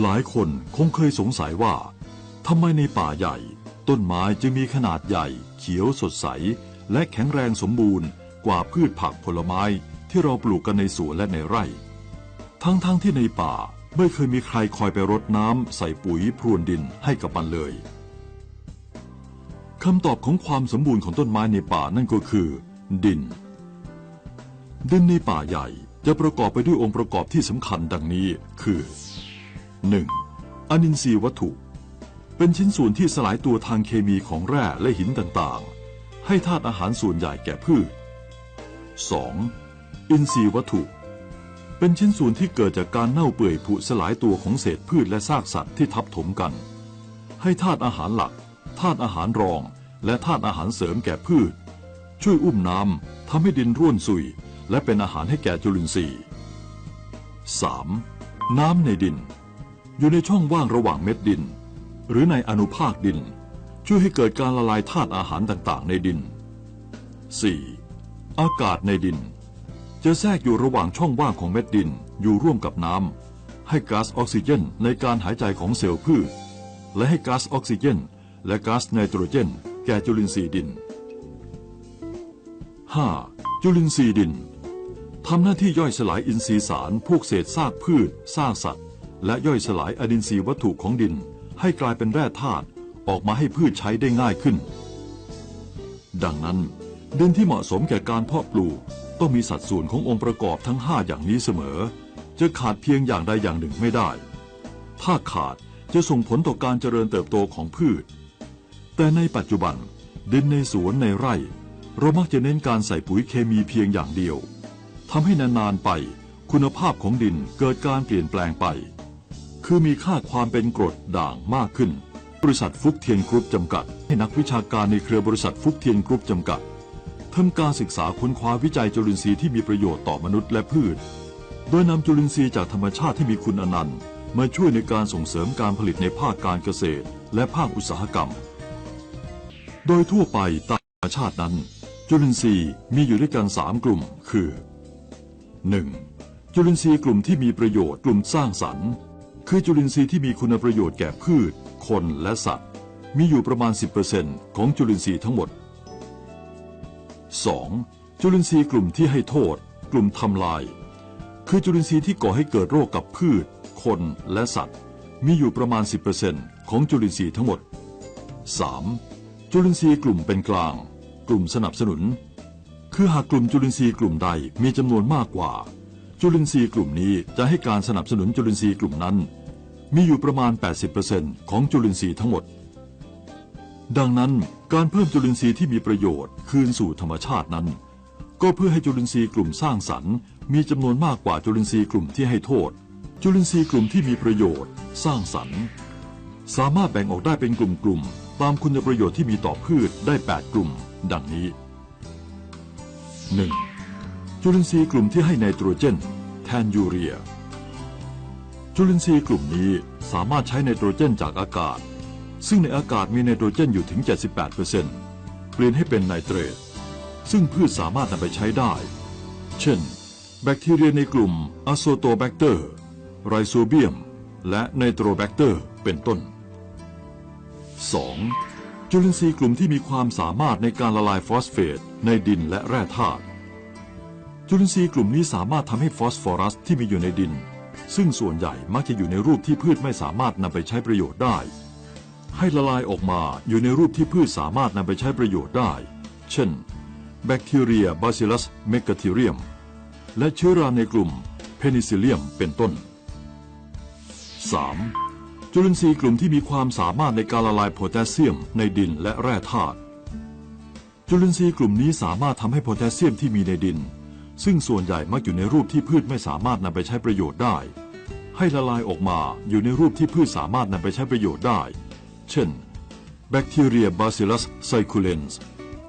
หลายคนคงเคยสงสัยว่าทำไมในป่าใหญ่ ต้นไม้จึงมีขนาดใหญ่ เขียวสดใส และแข็งแรงสมบูรณ์กว่าพืชผักผลไม้ที่เราปลูกกันในสวนและในไร่ ทั้งๆทที่ในป่าไม่เคยมีใครคอยไปรดน้ำใส่ปุ๋ยพรวนดินให้กับมันเลยคำตอบของความสมบูรณ์ของต้นไม้ในป่านั่นก็คือ ดิน ดินในป่าใหญ่จะประกอบไปด้วยองค์ประกอบที่สำคัญดังนี้คือ 1. อนินทรีย์วัตถุ เป็นชิ้นส่วนที่สลายตัวทางเคมีของแร่และหินต่างๆ ให้ธาตุอาหารส่วนใหญ่แก่พืช 2. อินทรีย์วัตถุ เป็นชิ้นส่วนที่เกิดจากการเน่าเปื่อยผุสลายตัวของเศษพืชและซากสัตว์ที่ทับถมกัน ให้ธาตุอาหารหลักธาตุอาหารรอง และธาตุอาหารเสริมแก่พืช ช่วยอุ้มน้ำทำให้ดินร่วนซุย และเป็นอาหารให้แก่จุลินทรีย์ 3. น้ำในดิน อยู่ในช่องว่างระหว่างเม็ดดิน หรือในอนุภาคดิน ช่วยให้เกิดการละลายธาตุอาหารต่างๆ ในดิน 4. อากาศในดิน จะแทรกอยู่ระหว่างช่องว่างของเม็ดดินอยู่ร่วมกับน้ำให้ก๊าซออกซิเจนในการหายใจของเซลล์พืช และให้ก๊าซออกซิเจน และก๊าซไนโตรเจน แก่จุลินทรีย์ดิน 5. จุลินทรีย์ดินทำหน้าที่ย่อยสลายอินทรีย์สารพวกเศษซากพืชซากสัตว์ และย่อยสลายอดินทรีย์วัตถุของดิน ให้กลายเป็นแร่ธาตุออกมาให้พืชใช้ได้ง่ายขึ้น ดังนั้น ดินที่เหมาะสมแก่การเพาะปลูกต้องมีสัดส่วนขององค์ประกอบทั้ง 5 อย่างนี้เสมอ จะขาดเพียงอย่างใดอย่างหนึ่งไม่ได้ ถ้าขาดจะส่งผลต่อการเจริญเติบโตของพืช แต่ในปัจจุบัน ดินในสวนในไร่ เรามักจะเน้นการใส่ปุ๋ยเคมีเพียงอย่างเดียวทำให้นานๆไป คุณภาพของดินเกิดการเปลี่ยนแปลงไป คือมีค่าความเป็นกรดด่างมากขึ้น บริษัทฟุกเทียนกรุ๊ปจำกัด ให้นักวิชาการในเครือบริษัทฟุกเทียนกรุ๊ปจำกัดทำการศึกษาค้นคว้าวิจัยจุลินทรีย์ที่มีประโยชน์ต่อมนุษย์และพืช โดยนำจุลินทรีย์จากธรรมชาติที่มีคุณอนันต์ มาช่วยในการส่งเสริมการผลิตในภาคการเกษตร และภาคอุตสาหกรรม โดยทั่วไปตามธรรมชาตินั้น จุลินทรีย์มีอยู่ด้วยกัน3กลุ่ม คือ 1. จุลินทรีย์กลุ่มที่มีประโยชน์กลุ่มสร้างสรรค์ คือจุลินทรีย์ที่มีคุณประโยชน์แก่พืช คนและสัตว์ มีอยู่ประมาณ 10%ของจุลินทรีย์ทั้งหมด 2. จุลินทรีย์กลุ่มที่ให้โทษ กลุ่มทำลาย คือจุลินทรีย์ที่ก่อให้เกิดโรคกับพืช คนและสัตว์ มีอยู่ประมาณ 10%ของจุลินทรีย์ทั้งหมด 3. จุลินทรีย์กลุ่มเป็นกลาง กลุ่มสนับสนุน คือหากกลุ่มจุลินทรีย์กลุ่มใดมีจำนวนมากกว่า จุลินทรีย์กลุ่มนี้จะให้การสนับสนุนจุลินทรีย์กลุ่มนั้น มีอยู่ประมาณ 80%ของจุลินทรีย์ทั้งหมด ดังนั้นการเพิ่มจุลินทรีย์ที่มีประโยชน์คืนสู่ธรรมชาตินั้น ก็เพื่อให้จุลินทรีย์กลุ่มสร้างสรรค์มีจำนวนมากกว่าจุลินทรีย์กลุ่มที่ให้โทษ จุลินทรีย์กลุ่มที่มีประโยชน์ สร้างสรรค์ สามารถแบ่งออกได้เป็นกลุ่มๆตามคุณประโยชน์ที่มีต่อพืชได้ 8 กลุ่ม ดังนี้ 1. จุลินทรีย์กลุ่มที่ให้ไนโตรเจน แทนยูเรีย จุลินทรีย์กลุ่มนี้สามารถใช้ไนโตรเจนจากอากาศ ซึ่งในอากาศมีไนโตรเจนอยู่ถึง 78%เปลี่ยนให้เป็นไนเตรต ซึ่งพืชสามารถนำไปใช้ได้ เช่น แบคทีเรียในกลุ่มอะโซโตแบคเตอร์ไรโซเบียม และไนโตรแบคเตอร์เป็นต้น 2. จุลินทรีย์กลุ่มที่มีความสามารถในการละลายฟอสเฟตในดินและแร่ธาตุจุลินทรีย์กลุ่มนี้สามารถทำให้ฟอสฟอรัสที่มีอยู่ในดิน ซึ่งส่วนใหญ่มักจะอยู่ในรูปที่พืชไม่สามารถนำไปใช้ประโยชน์ได้ ให้ละลายออกมาอยู่ในรูปที่พืชสามารถนำไปใช้ประโยชน์ได้ เช่น แบคทีเรียบาซิลัสเมก a ทีเรียม และเชื้อราในกลุ่มเพนิซิเลียมเป็นต้น 3. จุลินทรีย์กลุ่มที่มีความสามารถในการละลายโพแทสเซียมในดินและแร่ธาตุจุลินทรีย์กลุ่มนี้สามารถทำให้โพแทสเซียมที่มีในดิน ซึ่งส่วนใหญ่มักอยู่ในรูปที่พืชไม่สามารถนำไปใช้ประโยชน์ได้ ให้ละลายออกมาอยู่ในรูปที่พืชสามารถนำไปใช้ประโยชน์ได้ เช่น แบคทีเรียบาซิลัสไซคูเลนส์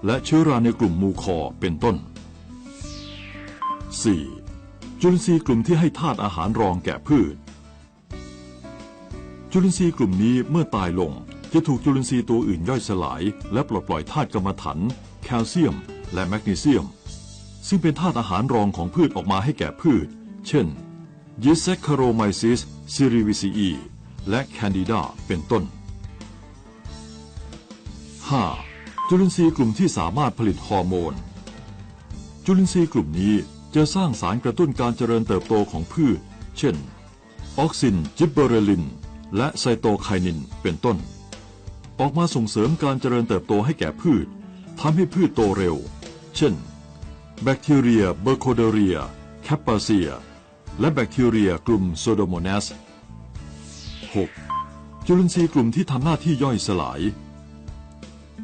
และเชื้อราในกลุ่มมูคอเป็นต้น 4. จุลินทรีย์กลุ่มที่ให้ธาตุอาหารรองแก่พืช จุลินทรีย์กลุ่มนี้เมื่อตายลงจะถูกจุลินทรีย์ตัวอื่นย่อยสลาย และปลดปล่อยธาตุกรรมถัน แคลเซียม และแมกนีเซียม ซึ่งเป็นธาตุอาหารรองของพืชออกมาให้แก่พืช เช่น y ิ s ซ c ค r o m y c e s cerevisiae และแคนดิดาเป็นต้น 5. จุลินทรีย์กลุ่มที่สามารถผลิตฮอร์โมน จุลินทรีย์กลุ่มนี้จะสร้างสารกระตุ้นการเจริญเติบโตของพืช เช่น ออกซิน จิบเบอเรลิน และไซโตไคนิน เป็นต้น ออกมาส่งเสริมการเจริญเติบโตให้แก่พืชทำให้พืชโตเร็ว เช่น แบคทีเรียเบอร์โคเดเรีย แคปปาเซีย และแบคทีเรียกลุ่มโซโดโมนัส 6. จุลินทรีย์กลุ่มที่ทำหน้าที่ย่อยสลาย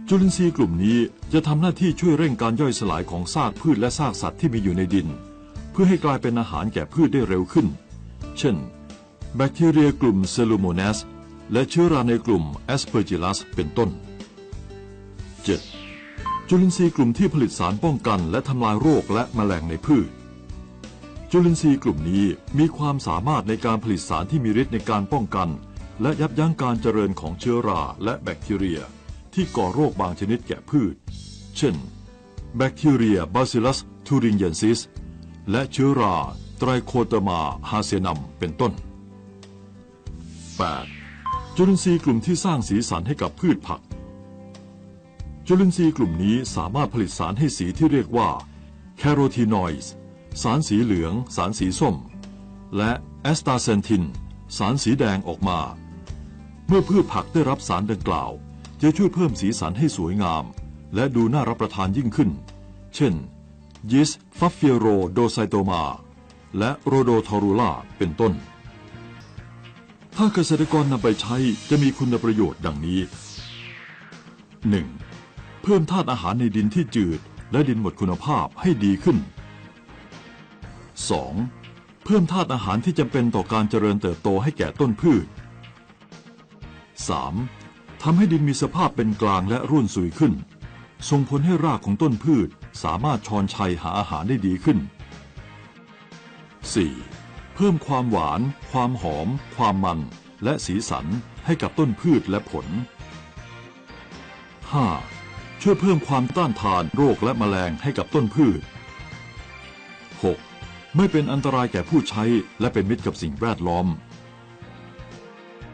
จุลินทรีย์กลุ่มนี้จะทำหน้าที่ช่วยเร่งการย่อยสลายของซากพืชและซากสัตว์ที่มีอยู่ในดิน เพื่อให้กลายเป็นอาหารแก่พืชได้เร็วขึ้น เช่น แบคทีเรียกลุ่มเซลูโมนัสและเชื้อราในกลุ่มแอสเพอร์จิลัสเป็นต้น 7. จุลินทรีย์กลุ่มที่ผลิตสารป้องกันและทำลายโรคและแมลงในพืช จุลินทรีย์กลุ่มนี้มีความสามารถในการผลิตสารที่มีฤทธิ์ในการป้องกัน และยับยั้งการเจริญของเชื้อราและแบคทีเรีย ที่ก่อโรคบางชนิดแก่พืช เช่น แบคทีเรียบาซิลัสทูรินเยนซิสและเชื้อราไตรโคเตมาฮาเซนัมเป็นต้น 8. จุลินทรีย์กลุ่มที่สร้างสีสันให้กับพืชผัก จุลินทรีย์กลุ่มนี้สามารถผลิตสารให้สีที่เรียกว่าแคโรทีนอยด์สารสีเหลือง สารสีส้ม และแอสตาเซนทิน สารสีแดงออกมา เมื่อพืชผักได้รับสารดังกล่าว จะช่วยเพิ่มสีสันให้สวยงาม และดูน่ารับประทานยิ่งขึ้น เช่นยิสฟัฟเฟียโรโดไซโตมา และโรโดทอรูล่าเป็นต้น ถ้าเกษตรกรนำไปใช้จะมีคุณประโยชน์ดังนี้ 1. เพิ่มธาตุอาหารในดินที่จืด และดินหมดคุณภาพให้ดีขึ้น 2. เพิ่มธาตุอาหารที่จำเป็นต่อการเจริญเติบโตให้แก่ต้นพืช 3. ทำให้ดินมีสภาพเป็นกลางและร่วนสุยขึ้น ส่งผลให้รากของต้นพืชสามารถชอนชัยหาอาหารได้ดีขึ้น 4. เพิ่มความหวาน ความหอม ความมัน และสีสันให้กับต้นพืชและผล 5. ช่วยเพิ่มความต้านทานโรคและแมลงให้กับต้นพืช 6. ไม่เป็นอันตรายแก่ผู้ใช้และเป็นมิตรกับสิ่งแวดล้อม